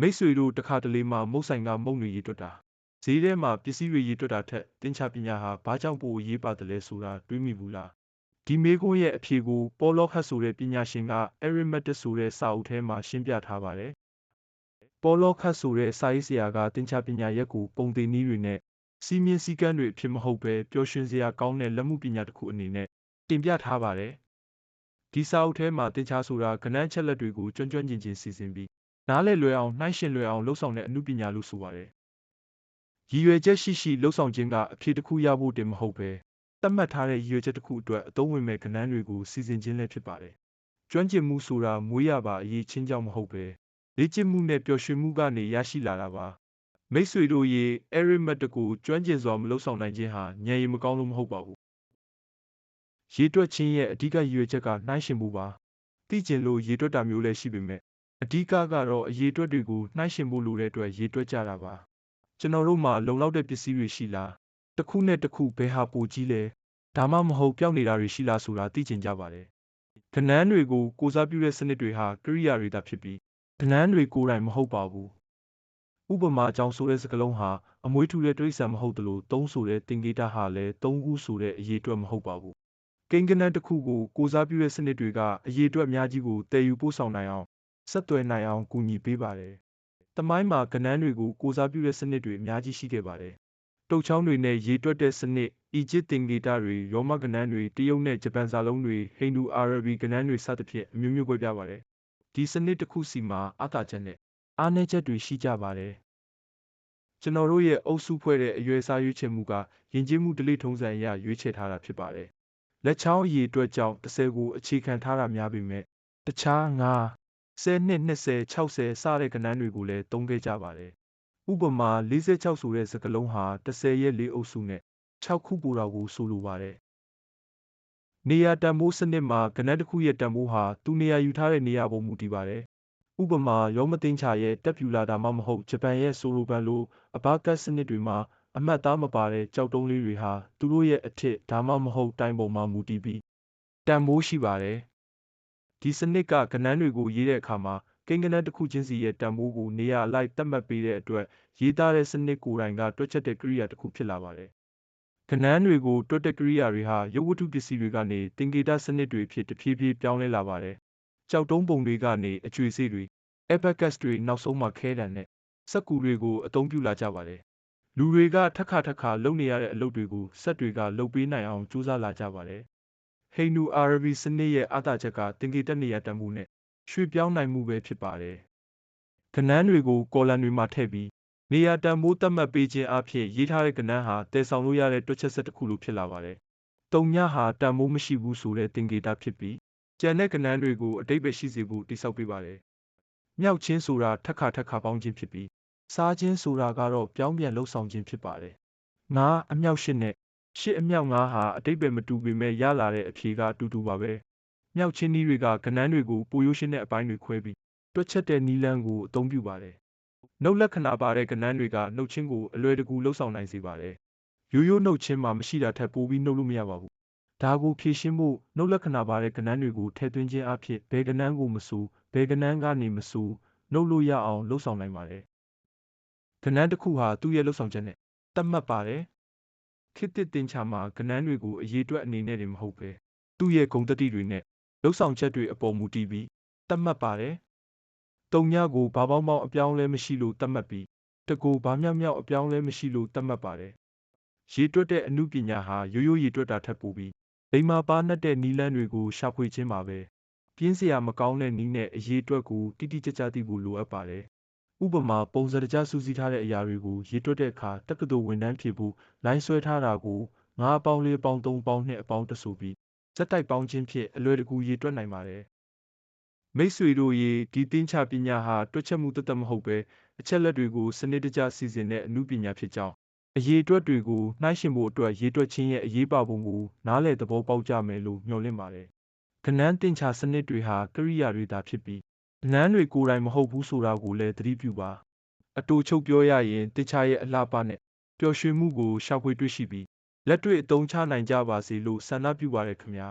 မိတ်ဆွေတို့တခါတလေမှမုတ်ဆိုင်ကမုတ်တွေရေတွက်တာဈေးထဲမှာပစ္စည်းတွေရေတွက်တာထက်တင်ချပညာဟာဘာကြောင့်ပိုအရေးပါတယ်လဲဆိုတာတွေးမိဘူးလားဒီမေးခွန်းရဲ့အဖြေကိုပေါ်လော့ခတ်ဆိုတဲ့ပညာရှင်က Arithmetic ဆိုတဲ့စာအုပ်ထဲမှာရှင်းပြထားပါတယ်ပေါ်လော့ခတ်ဆိုတဲ့စာရေးဆရာကတင်ချပညာရက်ကိုပုံသေးနည်းတွေနဲ့စီးမြင်စည်းကမ်းတွေအဖြစ်မဟုတ်ပဲပျော်ရွှင်စရာကောင်းတဲ့လက်မှုပညာတစ်ခုအနေနဲ့တင်ပြထားပါတယ်ဒီစာအုပ်ထဲမှာတင်ချဆိုတာကဏ္ဍချက်လက်တွေကိုကျွမ်းကျွမ်းကျင်ကျင်စီစဉ်ပြီး နားလည်လွယ်အောင်နှိုင်းယှဉ်လွယ်အောင်လှုပ်ဆောင်တဲ့အမှုပညာလို့ဆိုပါတယ်ရည်ရွယ်ချက်ရှိရှိလှုပ်ဆောင်ခြင်းကအဖြေတစ်ခုရဖို့တင်မဟုတ်ပဲသတ်မှတ်ထားတဲ့ရည်ရွယ်ချက်တစ်ခုအတွက်အသုံးဝင်မဲ့ကဏ္ဍတွေကိုစီစဉ်ခြင်းလည်းဖြစ်ပါတယ်ကျွမ်းကျင်မှုဆိုတာမွေးရပါအရေးချင်းကြောင့်မဟုတ်ပဲလေ့ကျင့်မှုနဲ့ပျော်ရွှင်မှုကနေရရှိလာတာပါမိတ်ဆွေတို့ရေ arithmetic ကိုကျွမ်းကျင်စွာမလှုပ်ဆောင်နိုင်ခြင်းဟာဉာဏ်ရည်မကောင်းလို့မဟုတ်ပါဘူးရေတွက်ခြင်းရဲ့အဓိကရည်ရွယ်ချက်ကနှိုင်းယှဉ်မှုပါသိကျင်လို့ရေတွက်တာမျိုးလည်းရှိပေမဲ့ အဓိကကတော့အရေးအတွက်တွေကိုနှိုင်းယှဉ်ဖို့လိုတဲ့အတွက်ရေးတွက်ကြတာပါကျွန်တော်တို့မှာလုံလောက်တဲ့ပစ္စည်းတွေရှိလားတစ်ခုနဲ့တစ်ခုဘယ်ဟာပိုကြီးလဲဒါမှမဟုတ်ပျောက်နေတာတွေရှိလားဆိုတာသိချင်ကြပါတယ်ကဏ္ဍတွေကိုကိုစားပြုတဲ့စနစ်တွေဟာကိရိယာတွေသာဖြစ်ပြီးကဏ္ဍတွေကိုယ်တိုင်မဟုတ်ပါဘူးဥပမာအကြောင်းဆိုတဲ့စကားလုံးဟာအမွေးထူတဲ့တိရစ္ဆာန်မဟုတ်သလိုသုံးဆိုတဲ့သင်္ကေတဟာလည်းသုံးခုဆိုတဲ့အရေးအတွက်မဟုတ်ပါဘူးကိန်းကဏ္ဍတစ်ခုကိုကိုစားပြုတဲ့စနစ်တွေကအရေးအတွက်အများကြီးကိုတည်ယူပို့ဆောင်နိုင်အောင် ဆက်သွယ်နိုင်အောင် ကူညီပေးပါတယ်။တမိုင်းမှာကဏ္ဍတွေကို ကိုစားပြုတဲ့စနစ်တွေ အများကြီးရှိခဲ့ပါတယ်။တုတ်ချောင်းတွေနဲ့ ရေတွက်တဲ့စနစ်၊အီဂျစ်သင်္ကေတတွေ၊ရောမကဏ္ဍတွေ၊တရုတ်နဲ့ ဂျပန်စာလုံးတွေ၊ဟိန္ဒူအာရဗီကဏ္ဍတွေ စသဖြင့် အမျိုးမျိုးကွဲပြားပါတယ်။ဒီစနစ်တစ်ခုစီမှာ အားသာချက်နဲ့ အားနည်းချက်တွေရှိကြပါတယ်။ကျွန်တော်တို့ရဲ့ အုပ်စုဖွဲ့တဲ့အရွယ်အစားရွေးချယ်မှုက ယဉ်ကျေးမှုဓလေ့ထုံးစံအရ ရွေးချယ်ထားတာဖြစ်ပါတယ်။လက်ချောင်းအရေအတွက်ကြောင့်10ကို အခြေခံထားတာများပေမဲ့တခြား9 10နှစ်20 60စတဲ့ကဏ္ဍတွေကိုလည်းသုံးခဲ့ကြပါတယ်။ဥပမာ46ဆိုတဲ့စကားလုံးဟာ10ရဲ့၄အုပ်စုနဲ့6ခုပိုတာကိုဆိုလိုပါတယ်။နေရာတန်ဖိုးစနစ်မှာကဏ္ဍတစ်ခုရဲ့တန်ဖိုးဟာသူနေရာယူထားတဲ့နေရာပေါ်မူတည်ပါတယ်။ဥပမာရောမသင်္ချာရဲ့တက်ပြူလာဒါမှမဟုတ်ဂျပန်ရဲ့ဆိုလိုဘန်လိုအဘာကတ်စနစ်တွေမှာအမှတ်သားမပါတဲ့ကြောက်တုံးလေးတွေဟာသူတို့ရဲ့အထစ်ဒါမှမဟုတ်တိုင်ပုံမှာမူတည်ပြီးတန်ဖိုးရှိပါတယ်။ ဒီစနစ်ကကဏ္ဍတွေကိုရေးတဲ့အခါမှာကိန်းဂဏန်းတစ်ခုချင်းစီရဲ့တန်ဖိုးကိုနေရာအလိုက်သတ်မှတ်ပေးတဲ့အတွက်ရေးသားတဲ့စနစ်ကိုယ်တိုင်ကတွက်ချက်တဲ့ကိရိယာတစ်ခုဖြစ်လာပါတယ်။ကဏ္ဍတွေကိုတွက်တဲ့ကိရိယာတွေဟာရုပ်ဝတ္ထုပစ္စည်းတွေကနေသင်္ကေတစနစ်တွေဖြစ်တဖြည်းဖြည်းပြောင်းလဲလာပါတယ်။ကြောက်တုံးပုံတွေကနေအကျွေစေးတွေ abacus တွေနောက်ဆုံးမှာခဲတံနဲ့စက္ကူတွေကိုအသုံးပြုလာကြပါတယ်။လူတွေကထက်ခါထက်ခါလုပ်နေရတဲ့အလုပ်တွေကိုစက်တွေကလုပ်ပေးနိုင်အောင်ကြိုးစားလာကြပါတယ် ဟိန္ဒူအာရဗီစနစ်ရဲ့အားသာချက်ကသင်္ကေတနေရာတန်မှုနဲ့ရွှေ့ပြောင်းနိုင်မှုပဲဖြစ်ပါတယ်။ကဏ္ဍတွေကိုကော်လန်တွေမှာထည့်ပြီးနေရာတန်ဖိုးသတ်မှတ်ပေးခြင်းအပြင်ရေးထားတဲ့ကဏ္ဍဟာတည်ဆောင်လို့ရတဲ့တွက်ချက်ဆက်တစ်ခုလိုဖြစ်လာပါတယ်။တုံညဟာတန်ဖိုးမရှိဘူးဆိုတဲ့သင်္ကေတဖြစ်ပြီးကျန်တဲ့ကဏ္ဍတွေကိုအတိတ်ပဲရှိစေဖို့တိစောက်ပေးပါတယ်။မြောက်ချင်းဆိုတာထက်ခါထက်ခါပေါင်းခြင်းဖြစ်ပြီးစားခြင်းဆိုတာကတော့ပြောင်းပြန်လှုပ်ဆောင်ခြင်းဖြစ်ပါတယ်။ငါအမြောက်ရှစ်နဲ့ ရှစ်အမြောက်ငါးဟာအတိတ်ပဲမတူပေမဲ့ရလာတဲ့အဖြေကအတူတူပါပဲ။မြောက်ချင်းနည်းတွေကကဏ္ဍတွေကိုပိုရိုးရှင်းတဲ့အပိုင်းတွေခွဲပြီးတွက်ချက်တဲ့နည်းလမ်းကိုအသုံးပြုပါတယ်။နှုတ်လက္ခဏာပါတဲ့ကဏ္ဍတွေကနှုတ်ချင်းကိုအလွယ်တကူလှုပ်ဆောင်နိုင်စေပါတယ်။ရိုးရိုးနှုတ်ချင်းမှာမရှိတာထက်ပိုပြီးနှုတ်လို့မရပါဘူး။ဒါကိုဖြည့်ရှင်းဖို့နှုတ်လက္ခဏာပါတဲ့ကဏ္ဍတွေကိုထည့်သွင်းခြင်းအဖြစ်ဘယ်ကဏ္ဍကိုမဆိုဘယ်ကဏ္ဍကနေမဆိုနှုတ်လို့ရအောင်လှုပ်ဆောင်နိုင်ပါတယ်။ကဏ္ဍတစ်ခုဟာသူ့ရဲ့လှုပ်ဆောင်ချက်နဲ့တတ်မှတ်ပါတယ်။ ခေတ်သစ်သင်္ချာမှာကဏ္ဍတွေကိုအရေးအတွက်အနေနဲ့တင်မဟုတ်ပဲသူ့ရဲ့ဂုဏ်သတ္တိတွေနဲ့လှုပ်ဆောင်ချက်တွေအပေါ်မူတည်ပြီးသတ်မှတ်ပါတယ်။တုံညကိုဘာပေါင်းပေါင်းအပြောင်းအလဲမရှိလို့သတ်မှတ်ပြီးတကူဘာမြောက်မြောက်အပြောင်းအလဲမရှိလို့သတ်မှတ်ပါတယ်။ရေတွက်တဲ့အမှုပညာဟာရိုးရိုးရေတွက်တာထက်ပိုပြီးလိမ္မာပါနှက်တဲ့နီလန်းတွေကိုရှာဖွေခြင်းပါပဲ။ပြင်းစရာမကောင်းတဲ့နီးနဲ့အရေးအတွက်ကိုတိတိကျကျသိဖို့လိုအပ်ပါတယ် ဥပမာပုံစံတကျစူးစီးထားတဲ့အရာတွေကိုရေးတွက်တဲ့အခါတက္ကသိုလ်ဝန်ထမ်းဖြစ်ဖို့လိုင်းဆွဲထားတာကိုငါးအပေါင်းလေးအပေါင်းသုံးပေါင်းနှစ်အပေါင်းတဆိုပြီးစက်တိုက်ပေါင်းခြင်းဖြင့်အလွယ်တကူရေးတွက်နိုင်ပါတယ်မိတ်ဆွေတို့ရေဒီသင်္ချပညာဟာတွက်ချက်မှုတသက်မဟုတ်ပဲအချက်လက်တွေကိုစနစ်တကျစီစဉ်တဲ့အမှုပညာဖြစ်ကြောင်းအရေးအတွက်တွေကိုနှိုင်းယှဉ်ဖို့အတွက်ရေးတွက်ခြင်းရဲ့အရေးပါပုံကိုနားလည်သဘောပေါက်ကြမယ်လို့မျှော်လင့်ပါတယ်ကဏ္ဍသင်္ချစနစ်တွေဟာကရိယာတွေသာဖြစ်ပြီး လမ်းတွေကိုယ်တိုင်မဟုတ်ဘူးဆိုတာကိုလည်းသတိပြုပါအတူချုပ်ပြောရရင်တခြားရဲ့အလှပနဲ့ပျော်ရွှင်မှုကိုရှာဖွေတွေ့ရှိပြီးလက်တွေ့အသုံးချနိုင်ကြပါစေလို့ဆန္ဒပြုပါရခင်ဗျာ